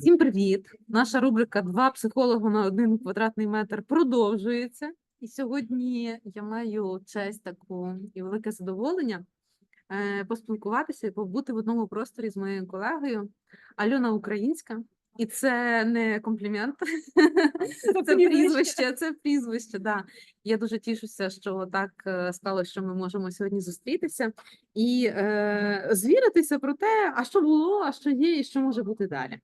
Всім привіт! Наша рубрика Два психолога на один квадратний метр продовжується. І сьогодні я маю честь таку і велике задоволення е, поспілкуватися і побути в одному просторі з моєю колегою Альона Українська. І це не комплімент, це прізвище. прізвище, це прізвище. Да. Я дуже тішуся, що так е, сталося, що ми можемо сьогодні зустрітися і е, звіритися про те, а що було, а що є, і що може бути далі.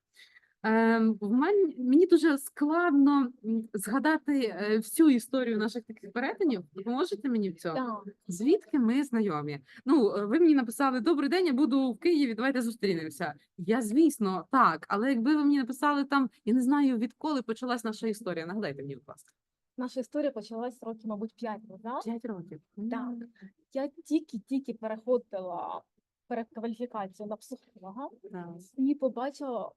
Ем, в мене мені дуже складно згадати е, всю історію наших таких перетинів. Допоможете мені в цьому? Так, Звідки ми знайомі? Ну, е, ви мені написали Добрий день, я буду в Києві. Давайте зустрінемося. Я, звісно, так. Але якби ви мені написали там, я не знаю відколи почалась наша історія. Нагадайте мені, будь ласка, наша історія почалась років, мабуть, 5 назад. п'ять років. Так. Я тільки-тільки переходила перекваліфікацію на психолога так. і побачила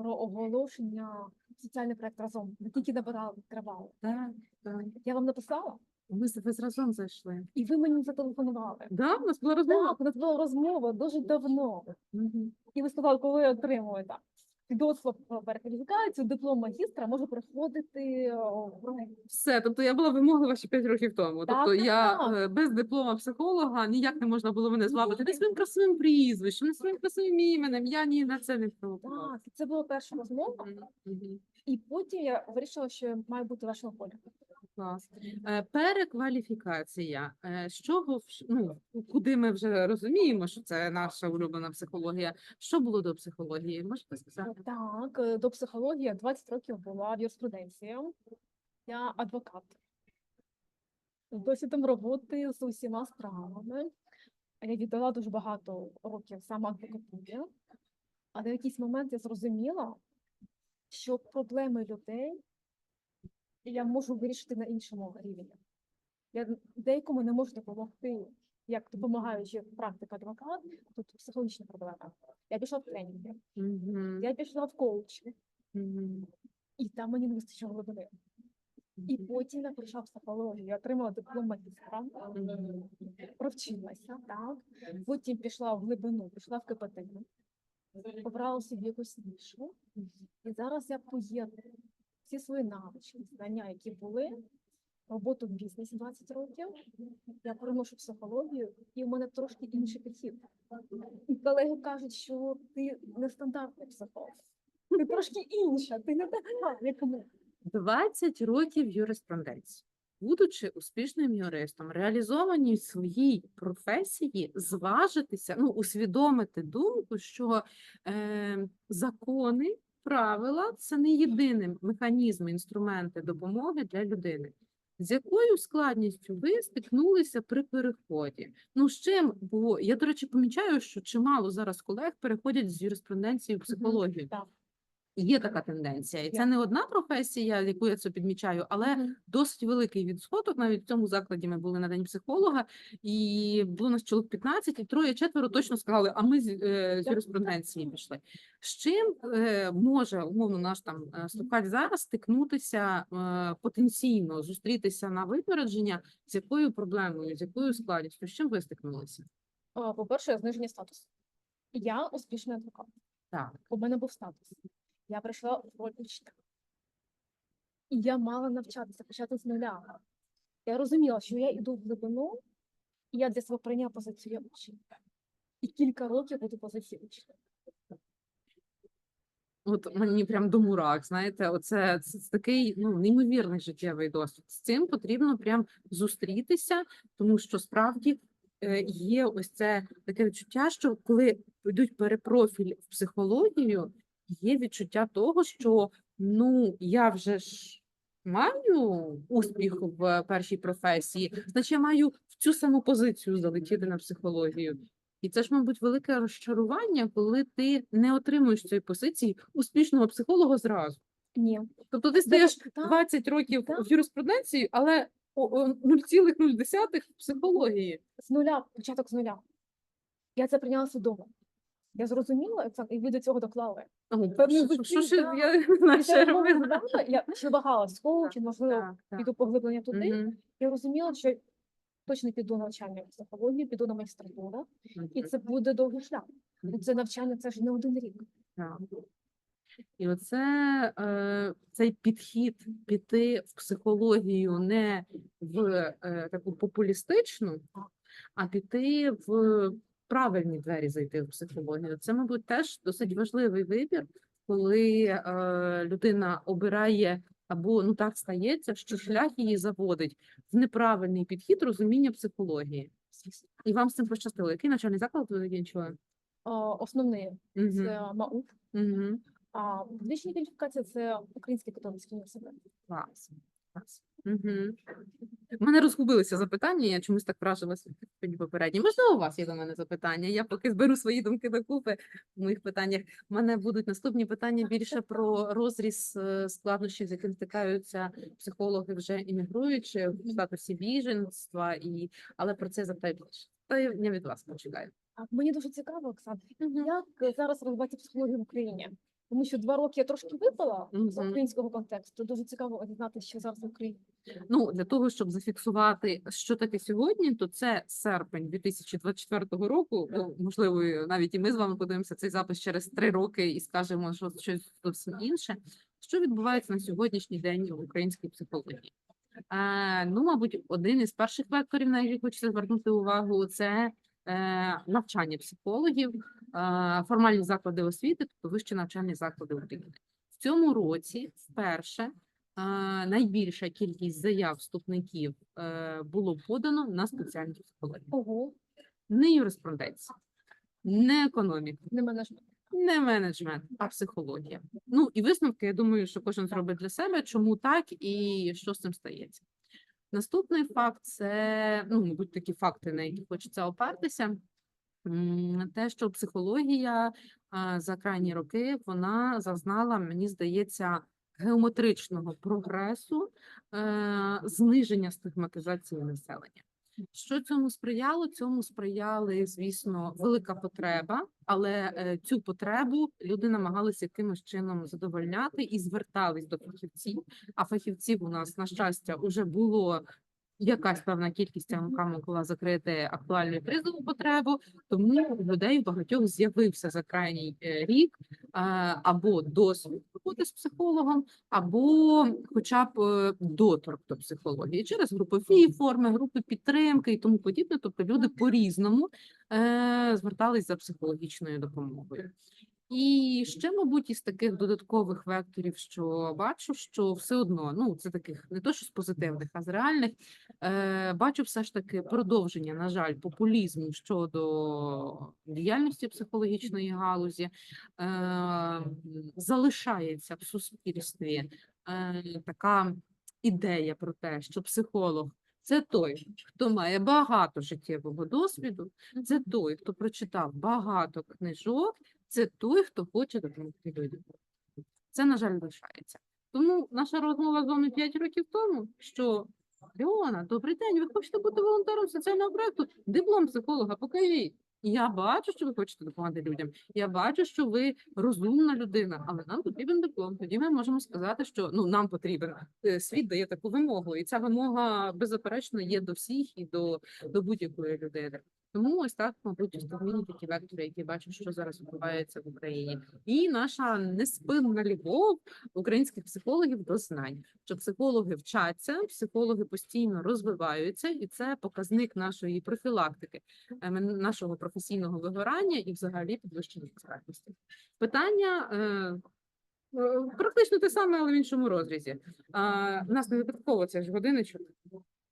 про оголошення соціальний проект разом. Ми тільки набирали, відкривали. Так, так. Я вам написала, Ми з ви разом зайшли. і ви мені зателефонували. Да, у нас була розмова. Так, у нас була розмова дуже давно. Мгм. І ви сказали, коли я Свідоцтво про перекваліфікацію, диплом магістра може приходити Все, тобто я була вимоглива ще 5 років тому. Так, Тобто так, я так. е, без диплома психолога ніяк не можна було мене звабити не своїм красивим прізвищем, не своїм красивим іменем. Я ні на це не впливала. Так, це була перша розмова. І потім я вирішила, що має бути вашого поля. Клас. Е, Перекваліфікація. Е, З чого ну, куди ми вже розуміємо, що це наша улюблена психологія? Що було до психології? Можете сказати? Так, е, до психології я 20 років була в юриспруденції. Я адвокат. Досвідом роботи з усіма справами. Я віддала дуже багато років саме адвокатурі. Але в якийсь момент я зрозуміла, що проблеми людей я можу вирішити на іншому рівні. Я деякому не можу допомогти, як допомагаючи практика адвокат, тут психологічна проблема. Я пішла в тренінги, Мгм. я пішла в коучі, Мгм. і там мені не вистачило глибини. І потім я прийшла в психологію, я отримала диплом магістра, провчилася, так. Потім пішла в глибину, пішла в КПТ, обрала собі якусь нішу. І зараз я поєдную всі свої навички, знання, які були, роботу в бізнесі 20 років. Я переношу психологію, і в мене трошки інший підхід. І колеги кажуть, що ти нестандартний психолог. Ти трошки інша, ти не така, як ми. 20 років юриспруденції. Будучи успішним юристом, реалізованій в своїй професії, зважитися, ну, усвідомити думку, що е, закони, правила це не єдиний механізм, інструменти допомоги для людини. З якою складністю ви стикнулися при переході? Ну, з чим? Бо я, до речі, помічаю, що чимало зараз колег переходять з юриспруденції в психологію. Так. Є така тенденція, і це не одна професія, яку я це підмічаю, але досить великий відсоток. Навіть в цьому закладі ми були на день психолога, і було нас чоловік 15, і троє-четверо точно сказали, а ми з, е, з юриспруденції пішли. З чим е, може умовно наш там е, слухач зараз стикнутися потенційно, зустрітися на випередження, з якою проблемою, з якою складністю? З чим ви стикнулися? По-перше, зниження статусу. Я успішний адвокат. Так. У мене був статус. Я прийшла в учня. І я мала навчатися, почати з нуля. Я розуміла, що я йду в глибину, і я для себе прийняла позицію учня. І кілька років буду позицією учня. От мені прям до мурах, знаєте, оце це, це такий ну неймовірний життєвий досвід. З цим потрібно прям зустрітися, тому що справді е, є ось це таке відчуття, що коли йдуть перепрофіль в психологію, є відчуття того, що ну я вже ж маю успіх в першій професії, значить я маю в цю саму позицію залетіти на психологію. І це ж, мабуть, велике розчарування, коли ти не отримуєш цієї позиції успішного психолога зразу. Ні. Тобто ти стаєш так, 20 років так. в юриспруденції, але о- о 0,0 в психології. З нуля, початок з нуля. Я це прийняла свідомо. Я зрозуміла, Оксана, і ви до цього доклали. Що- зусиль, ж я не знаю, що я ще вагалась коучем, можливо, піду поглиблення туди. Я розуміла, що точно піду на навчання в психологію, піду на магістратуру, і це буде довгий шлях. Ну, Це навчання, це ж не один рік. І оце е, цей підхід піти в психологію не в е, таку популістичну, а піти в правильні двері зайти в психологію. Це, мабуть, теж досить важливий вибір, коли е, людина обирає або ну так стається, що шлях її заводить в неправильний підхід розуміння психології. І вам з цим пощастило. Який навчальний заклад ви закінчили? А, Основний Угу. це МАУ, Угу. а двічна кваліфікація це Український католицький університет. Клас. Клас. Угу. У мене розгубилися запитання, я чомусь так вражилася попередні. Можливо, у вас є до мене запитання. Я поки зберу свої думки докупи в моїх питаннях. У мене будуть наступні питання більше про розріз е, складнощів, з яким стикаються психологи, вже іммігруючи в статусі біженства, і але про це запитаю більше. Та я від вас почекаю. Мені дуже цікаво, Оксана, як зараз розвивається психологія в Україні? Тому що два роки я трошки випала з українського контексту. Дуже цікаво дізнатися, що зараз в Україні. Ну, для того, щоб зафіксувати, що таке сьогодні, то це серпень 2024 року. Ну, можливо, навіть і ми з вами подивимося цей запис через три роки і скажемо, що щось зовсім інше. Що відбувається на сьогоднішній день в українській психології? Е, ну, мабуть, один із перших векторів, на який хочеться звернути увагу, це е, навчання психологів, е, формальні заклади освіти, тобто вищі навчальні заклади України. В цьому році вперше найбільша кількість заяв вступників е, було подано на психології. Ого, Не юриспруденція, не економіка, не менеджмент. не менеджмент, а психологія. Ну і висновки, я думаю, що кожен зробить для себе, чому так і що з цим стається. Наступний факт це, ну, мабуть, такі факти, на які хочеться опертися. Те, що психологія за крайні роки вона зазнала, мені здається, геометричного прогресу, е, зниження стигматизації населення. Що цьому сприяло? Цьому сприяли, звісно, велика потреба, але е, цю потребу люди намагалися якимось чином задовольняти і звертались до фахівців. А фахівців у нас, на щастя, вже було якась певна кількість АМК могла закрити актуальну кризову потребу, тому у людей у багатьох з'явився за крайній е, рік або досвід роботи з психологом, або хоча б е, доторк до психології через групові форми, групи підтримки і тому подібне. Тобто люди по-різному е, звертались за психологічною допомогою. І ще, мабуть, із таких додаткових векторів, що бачу, що все одно, ну це таких не то, що з позитивних, а з реальних, бачу все ж таки продовження, на жаль, популізму щодо діяльності психологічної галузі, е, залишається в суспільстві е, така ідея про те, що психолог це той, хто має багато життєвого досвіду, це той, хто прочитав багато книжок, це той, хто хоче допомогти людям. Це, на жаль, лишається. Тому наша розмова з вами 5 років тому, що Леона, добрий день, ви хочете бути волонтером соціального проекту? Диплом психолога, покажіть. Я бачу, що ви хочете допомагати людям. Я бачу, що ви розумна людина, але нам потрібен диплом. Тоді ми можемо сказати, що ну нам потрібен Е, світ дає таку вимогу, і ця вимога беззаперечно є до всіх і до, до будь-якої людини. Тому ось так, мабуть, основні такі вектори, які бачу, що зараз відбувається в Україні, і наша неспинна любов українських психологів до знань. Що психологи вчаться, психологи постійно розвиваються, і це показник нашої профілактики, е, нашого професійного вигорання і, взагалі, підвищення експертності. Питання. Е, Е, Практично те саме, але в іншому розрізі. А, у нас не випадково це ж годинничок.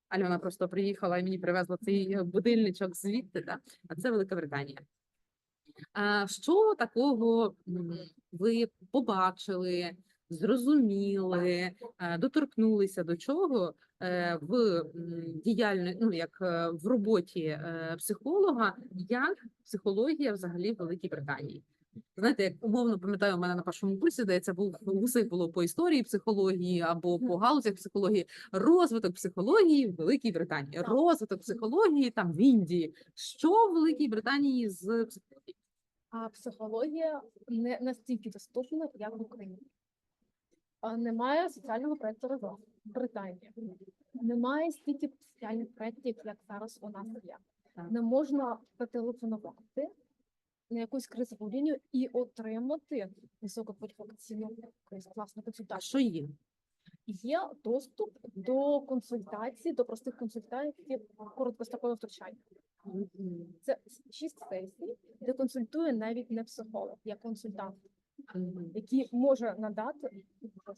Альона просто приїхала і мені привезла цей е, будильничок звідти, да? а це Велика Британія. А, що такого ви побачили, зрозуміли, е, доторкнулися до чого е, в м, ну як в роботі психолога, як психологія взагалі в Великій Британії? Знаєте, як умовно пам'ятаю, у мене на першому курсі, здається, був усіх було по історії психології або по галузях психології. Розвиток психології в Великій Британії, розвиток психології там в Індії. Що в Великій Британії з психологією? А психологія не настільки доступна, як в Україні. А Немає соціального проекту разом в Британії. Немає стільки соціальних проєктів, як зараз у нас є. Не можна зателефонувати на якусь кризову лінію і отримати висококваліфікаційну класну консультацію. що є? Є доступ до консультацій, до простих консультацій короткострокове втручання. Це шість сесій, де консультує навіть не психолог, я консультант, який може надати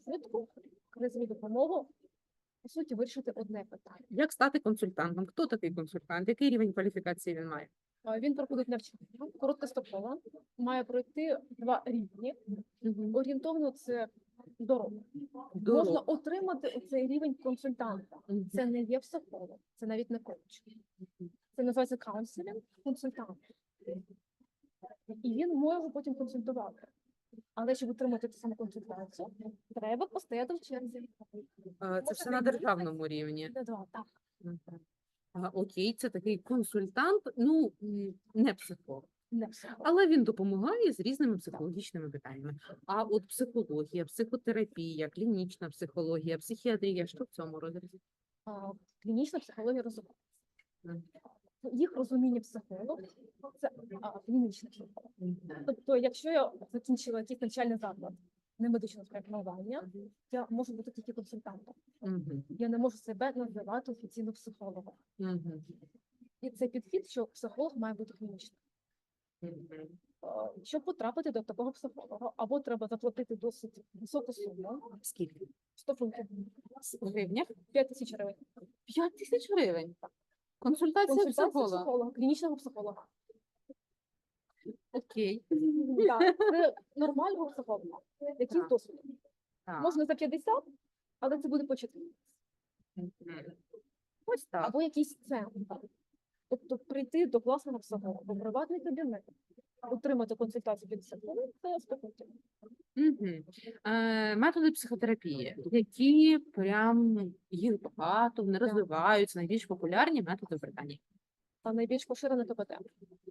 швидку кризову допомогу, по суті, вирішити одне питання. Як стати консультантом? Хто такий консультант? Який рівень кваліфікації він має? А Він проходить навчання, короткостроково, має пройти два рівні. Орієнтовно це дорога. Дорога. Можна отримати цей рівень консультанта. Це не є психолог, це навіть не коуч. Це називається каунселінг, консультант. І він може потім консультувати. Але щоб отримати ту саму консультацію, треба постояти в черзі. Е, Це все на державному рівні. Так. Окей, це такий консультант, ну не психолог, Не але він допомагає з різними психологічними питаннями. А от психологія, психотерапія, клінічна психологія, психіатрія, що в цьому розрізі? Клінічна психологія. Мгм. Їх розуміння психолог це а, клінічний психолог. Мгм. Тобто, якщо я закінчила якийсь навчальний заклад не медичного спрямування, я можу бути тільки консультантом. Я не можу себе називати офіційно психологом. І це підхід, що психолог має бути клінічним. Е, Щоб потрапити до такого психолога, або треба заплатити досить високу суму, Скільки? 100 фунтів, У гривнях? 5 тисяч гривень. 5 тисяч гривень. Консультація Консультація психолога. психолога, клінічного психолога. Окей. Так, Це нормального психолога, який Так. Можна за 50, але це буде по 4. Мгм. Ось так. Або якийсь центр. Тобто прийти до власного психолога, в приватний кабінет, отримати консультацію 50 хвилин, це 100 фунтів. Мгм. Е, методи психотерапії, які прям їх багато, вони розвиваються, найбільш популярні методи в Британії. А найбільш поширене КПТ.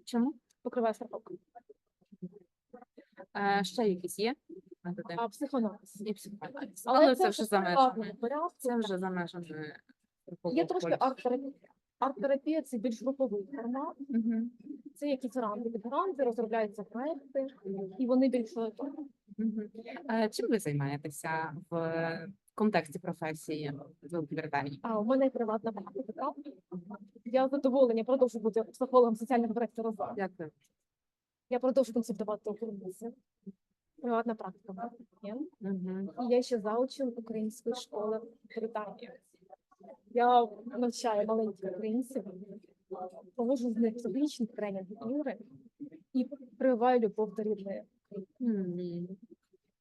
Чому? Покриває страховка. Е, ще якісь є? А психоаналіз. І психоаналіз. Але Але це це вже за межами. порядку. Це вже за межами. Є трошки арт-терапія. Арт-терапія це більш груповий формат. Мгм. Це якісь рамки під гранти, розробляються проекти, і вони більш Мгм. Е, Чим ви займаєтеся в контексті професії в Британії? А у мене приватна практика. Я з задоволення продовжу бути психологом соціального проекту розвитку. Дякую. Я продовжу консультувати українців. Приватна практика. Мгм. І я ще заучим української школи в Британії. Я навчаю маленьких українців, проводжу з них психологічні тренінги ігри і прививаю любов до рідної. А,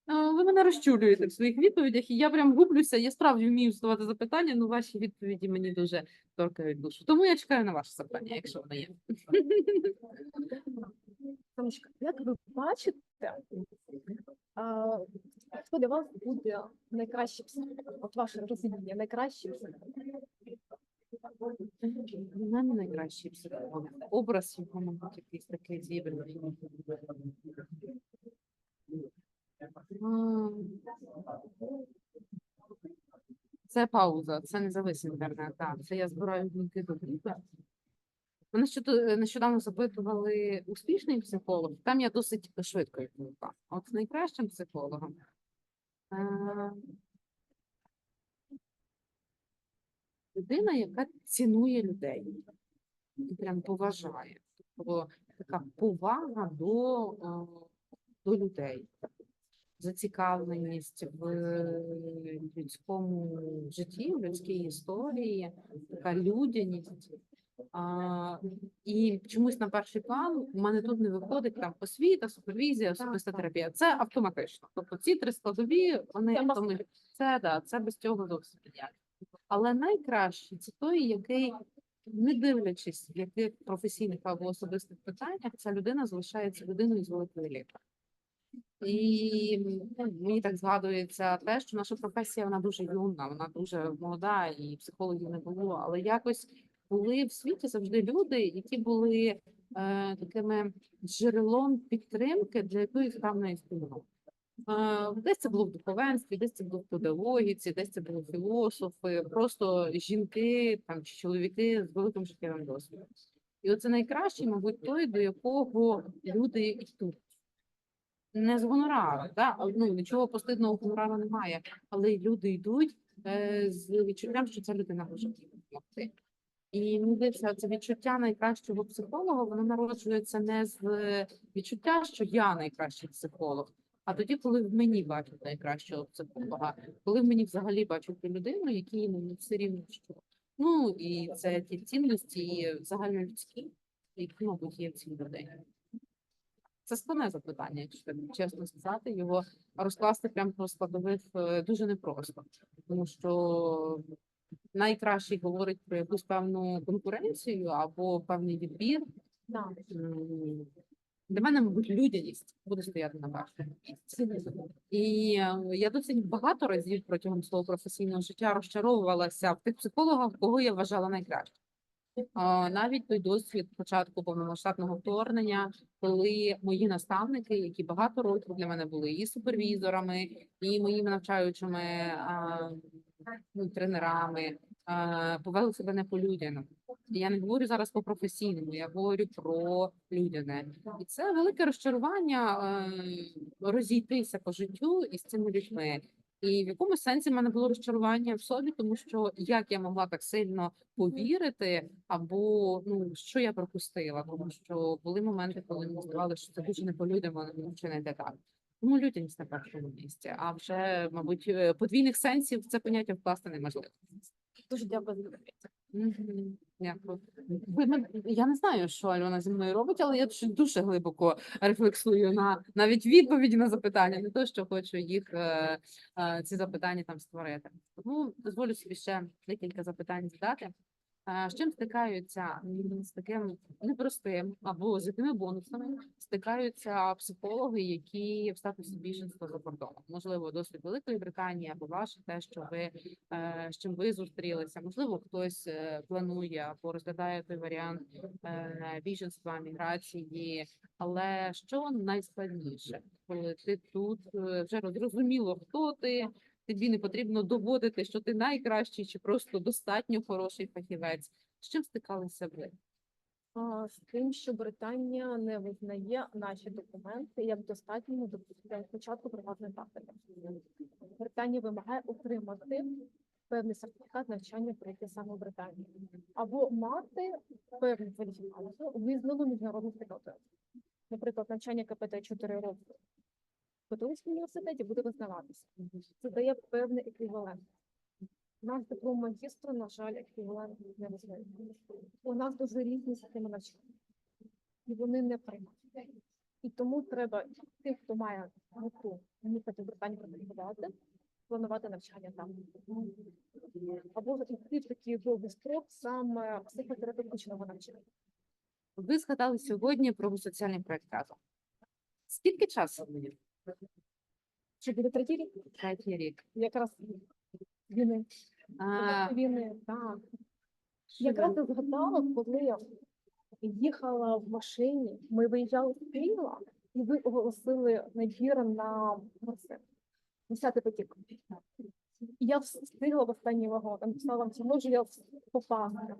Ви мене розчулюєте в своїх відповідях, і я прям гублюся. Я справді вмію задавати запитання, але ваші відповіді мені дуже торкають душу. Тому я чекаю на ваше запитання, якщо воно є. Сонечка, як ви бачите, а, хто для вас буде найкращий психолог? От ваше розуміння, найкращий психолог? Для мене найкращий психолог. Образ його, мабуть, якийсь такий зібраний. Це пауза, це не інтернет. Так, це я збираю думки до групи. Мене нещодавно запитували успішний психолог. Там я досить швидко відповіла. От з найкращим психологом. е, Людина, яка цінує людей і прям поважає. Тобто така повага до, е, до людей, зацікавленість в людському житті, в людській історії, така людяність. А, і чомусь на перший план у мене тут не виходить там освіта, супервізія, особиста терапія. Це автоматично. Тобто ці три складові, вони Це must. Це да, це без цього зовсім ніяк. Але найкраще це той, який, не дивлячись, в яких професійних або особистих питаннях, ця людина залишається людиною з великої літери. І мені так згадується те, що наша професія вона дуже юна, вона дуже молода, і психологів не було. Але якось були в світі завжди люди, які були е, такими джерелом підтримки для якоїсь певної спільноти. Е, Десь це було в духовенстві, десь це було в педагогіці, десь це були філософи, просто жінки там чи чоловіки з великим життєвим досвідом. І оце найкращий, мабуть, той, до якого люди йдуть. Не з гонорару, да? ну, нічого постидного гонорару немає, але люди йдуть е, з відчуттям, що ця людина може допомогти. І мені здається, це відчуття найкращого психолога, воно народжується не з відчуття, що я найкращий психолог, а тоді, коли в мені бачать найкращого психолога, коли в мені взагалі бачать людину, якій мені все рівно що. Ну і це ті цінності загальнолюдські, які, мабуть, є в цій людині. Це складне запитання, якщо чесно сказати, його розкласти прямо по складових е, дуже непросто, тому що найкращий говорить про якусь певну конкуренцію або певний відбір. Да. Для мене, мабуть, людяність буде стояти на першому місці. І е, я досить багато разів протягом свого професійного життя розчаровувалася в тих психологах, кого я вважала найкраще. Навіть той досвід початку повномасштабного вторгнення, коли мої наставники, які багато років для мене були і супервізорами, і моїми навчаючими ну, тренерами, повели себе не по людяному. Я не говорю зараз по професійному, я говорю про людяне. І це велике розчарування розійтися по життю із цими людьми. І в якомусь сенсі в мене було розчарування в собі, тому що як я могла так сильно повірити, або ну що я пропустила, тому що були моменти, коли мені здавалося, що це дуже не по людям, але чи не йде так. Тому людяність на першому місці. А вже, мабуть, е, подвійних сенсів це поняття вкласти неможливо. Дуже дякую за. Дякую. Мен- Я не знаю, що Альона зі мною робить, але я дуже- дуже глибоко рефлексую на навіть відповіді на запитання, не то, що хочу їх е, е, ці запитання там створити. Тому дозволю собі ще декілька запитань задати. Е, З чим стикаються з таким непростим або з якими бонусами стикаються психологи, які в статусі біженства за кордоном? Можливо, досвід Великої Британії або ваше те, що ви е, з чим ви зустрілися. Можливо, хтось е, планує або розглядає той варіант біженства, міграції. Але що найскладніше, коли ти тут вже зрозуміло, хто ти. Тобі не потрібно доводити, що ти найкращий чи просто достатньо хороший фахівець. З чим стикалися ви? З тим, що Британія не визнає наші документи як достатніми до початку приватної практики. Британія вимагає отримати певний сертифікат навчання пройти саме в Британії або мати певну кваліфікацію визнану міжнародною спільнотою. Наприклад, навчання КПТ 4 роки католицькому університеті буде визнаватися. Це дає певний еквівалент. У нас диплом магістру, на жаль, еквівалент не визнає. У нас дуже різні системи навчання, і вони не приймають. І тому треба тим, хто має мету їхати в Британію працювати, планувати навчання там. Або йти в такий довгий строк саме психотерапевтичного навчання. Ви згадали сьогодні про соціальний проект разом. Скільки часу? Чи буде третій рік? Третій рік. Якраз війни. А, війни, так. Якраз я згадала, коли я їхала в машині, ми виїжджали з Києва, і ви оголосили набір на Марсин. Десятий потік. І я встигла в останній вагон. Написала, чи можу я попасти.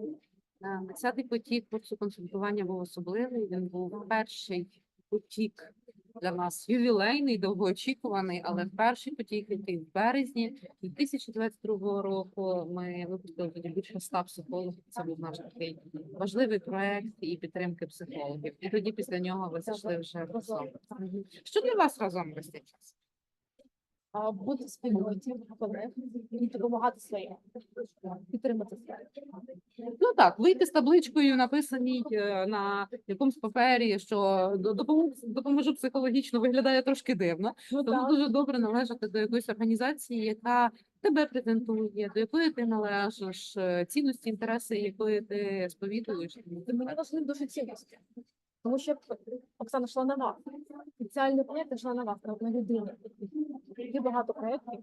Десятий потік курсу консультування був особливий. Він був перший потік для нас ювілейний, довгоочікуваний, але перший потік, який в березні 2022 року ми випустили тоді більше ста психологів. Це був наш такий важливий проект і підтримки психологів. І тоді після нього ви зайшли вже в особу. Що для вас разом весь цей час? Бути спільноті колег і допомагати своїм, підтримати себе. Ну так, вийти з табличкою, написаній е, на якомусь папері, що до- допоможу, допоможу психологічно, виглядає трошки дивно. Ну, Тому так. дуже добре належати до якоїсь організації, яка тебе презентує, до якої ти належиш, е, цінності, інтереси, якої ти сповідуєш. Мені так. важливі дуже цінності. Тому що Оксана йшла на вас. Спеціальний проєкт йшла на вас, на людині. Є багато проєктів,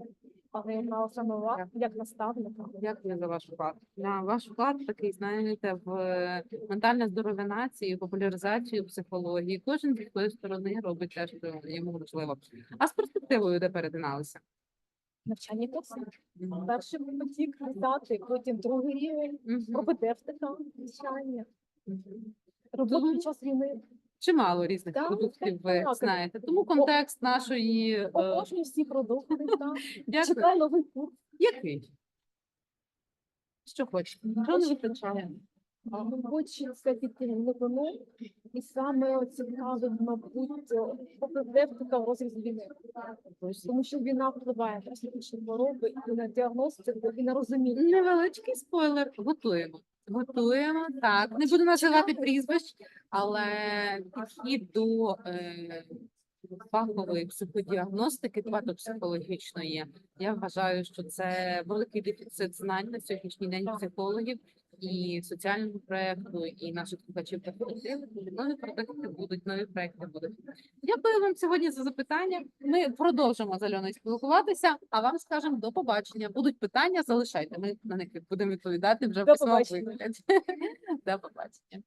але брала саме вас як наставника. Дякую за ваш вклад. На ваш вклад такий, знаєте, в е, ментальне здоров'я нації, популяризацію психології. Кожен зі своєї сторони робить те, що йому можливо. А з перспективою де перетиналися? Навчання курсів. Перший потік дати, потім другий рівень, Мгм. пропедевтика, навчання. Мгм. Робота Тому- під час війни. Чимало різних Так, продуктів ви так, знаєте. Тому контекст нашої е, Обожнюю всі продукти. так. Чекаю новий курс. Який? Що хочете? Що не вистачає? Хочеться піти новину, і саме цікавить, мабуть, пропедевтика в розрізі війни. Тому що війна впливає на психічні хвороби і на діагностику, і на розуміння. Невеличкий спойлер. Готуємо. Готуємо. Так, не буду називати прізвищ, але підхід до е, фахової психодіагностики, патопсихологічної. Я вважаю, що це великий дефіцит знань на сьогоднішній день психологів і соціального проекту, і наших слухачів та. Нові проекти будуть, нові проекти будуть. Дякую вам сьогодні за запитання. Ми продовжимо з Альоною спілкуватися, а вам скажемо до побачення. Будуть питання, залишайте. Ми на них будемо відповідати вже в До письмовому побачення. вигляді. До побачення.